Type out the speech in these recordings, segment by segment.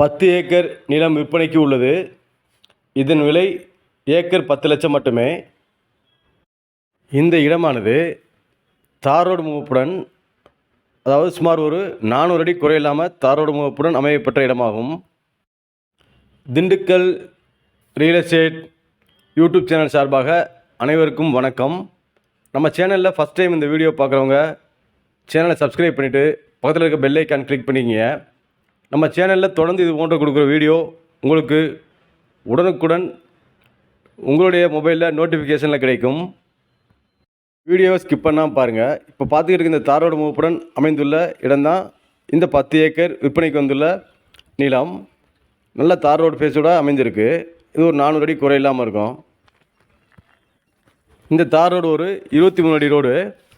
பத்து ஏக்கர் நிலம் விற்பனைக்கு உள்ளது. இதன் விலை ஏக்கர் பத்து லட்சம் மட்டுமே. இந்த இடமானது தாரோடு முகப்புடன் அதாவது சுமார் ஒரு நானூறு அடி குறையில்லாமல் தாரோடு முகப்புடன் அமையப்பட்ட இடமாகும். Dindigul real estate YouTube channel சார்பாக அனைவருக்கும் வணக்கம். நம்ம சேனலில் ஃபஸ்ட் டைம் இந்த வீடியோ பார்க்குறவங்க சேனலை சப்ஸ்கிரைப் பண்ணிவிட்டு பக்கத்தில் இருக்க பெல் ஐக்கான் கிளிக் பண்ணிக்கிங்க. நம்ம சேனலில் தொடர்ந்து இது போன்ற கொடுக்குற வீடியோ உங்களுக்கு உடனுக்குடன் உங்களுடைய மொபைலில் நோட்டிஃபிகேஷனில் கிடைக்கும். வீடியோவை ஸ்கிப் பண்ணாமல் பாருங்கள் இப்போ பார்த்துக்கிட்டு இருக்க இந்த தாரோடு முகப்புடன் அமைந்துள்ள இடம்தான் இந்த பத்து ஏக்கர் விற்பனைக்கு வந்துள்ள நிலம். நல்ல தார் ரோடு ஃபேஸோட அமைஞ்சிருக்கு. இது ஒரு நானூறு அடி குறை இல்லாமல் இருக்கும். இந்த தார் ரோடு ஒரு இருபத்தி மூணு அடி ரோடு.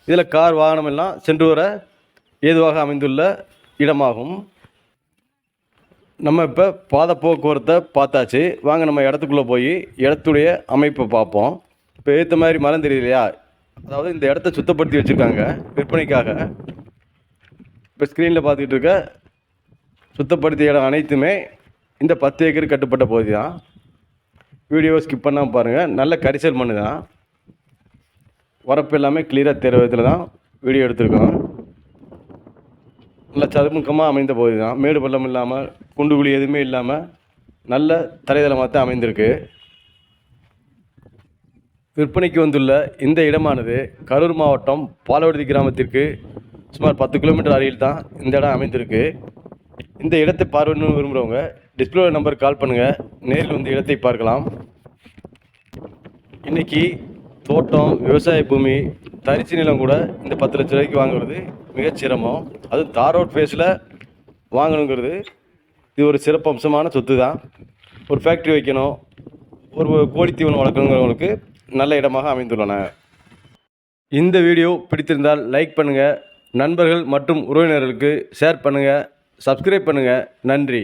இதில் கார் வாகனம் எல்லாம் சென்று வர ஏதுவாக அமைந்துள்ள இடமாகும். நம்ம இப்போ பாத போக்குவரத்தை பார்த்தாச்சு. வாங்க நம்ம இடத்துக்குள்ளே போய் இடத்துடைய அமைப்பை பார்ப்போம். இப்போ ஏற்ற மாதிரி மரம் தெரியுது இல்லையா அதாவது இந்த இடத்த சுத்தப்படுத்தி வச்சுருக்காங்க விற்பனைக்காக. இப்போ ஸ்க்ரீனில் பார்த்துக்கிட்டு இருக்க சுத்தப்படுத்திய இடம் அனைத்துமே இந்த பத்து ஏக்கர் கட்டுப்பட்ட பகுதி தான். வீடியோவை ஸ்கிப் பண்ணாமல் பாருங்கள் நல்ல கரிசல் மண்ணு தான். வரப்பு எல்லாமே கிளியராக தெரிய விதத்தில் தான் வீடியோ எடுத்திருக்கோம். நல்ல சதுமுகமாக அமைந்த பகுதி தான் மேடு பள்ளம் இல்லாமல் குண்டு குழி எதுவுமே இல்லாமல் நல்ல தரைதளமாக தான் அமைந்திருக்கு. விற்பனைக்கு வந்துள்ள இந்த இடமானது கரூர் மாவட்டம் பாலவடுதி கிராமத்திற்கு சுமார் பத்து கிலோமீட்டர் அருகில் தான் இந்த இடம் அமைந்திருக்கு. இந்த இடத்தை பார்வையிடணும்னு விரும்புகிறவங்க டிஸ்பிளே நம்பர் கால் பண்ணுங்கள் நேரில் வந்து இடத்தை பார்க்கலாம். இன்றைக்கி தோட்டம் விவசாய பூமி தரிசு நிலம் கூட இந்த பத்து லட்ச ரூபாய்க்கு வாங்குறது. மிக சிரமம். அதுவும் தார் ரோட் ஃபேஸில் வாங்கணுங்கிறது. இது ஒரு சிறப்பு அம்சமான சொத்து தான் ஒரு ஃபேக்ட்ரி வைக்கணும். ஒரு கோழித்தீவனம் வளர்க்கணுங்கிறவங்களுக்கு நல்ல இடமாக அமைந்துள்ளன. இந்த வீடியோ பிடித்திருந்தால் லைக் பண்ணுங்கள் நண்பர்கள் மற்றும் உறவினர்களுக்கு ஷேர் பண்ணுங்கள் சப்ஸ்கிரைப் பண்ணுங்கள் நன்றி.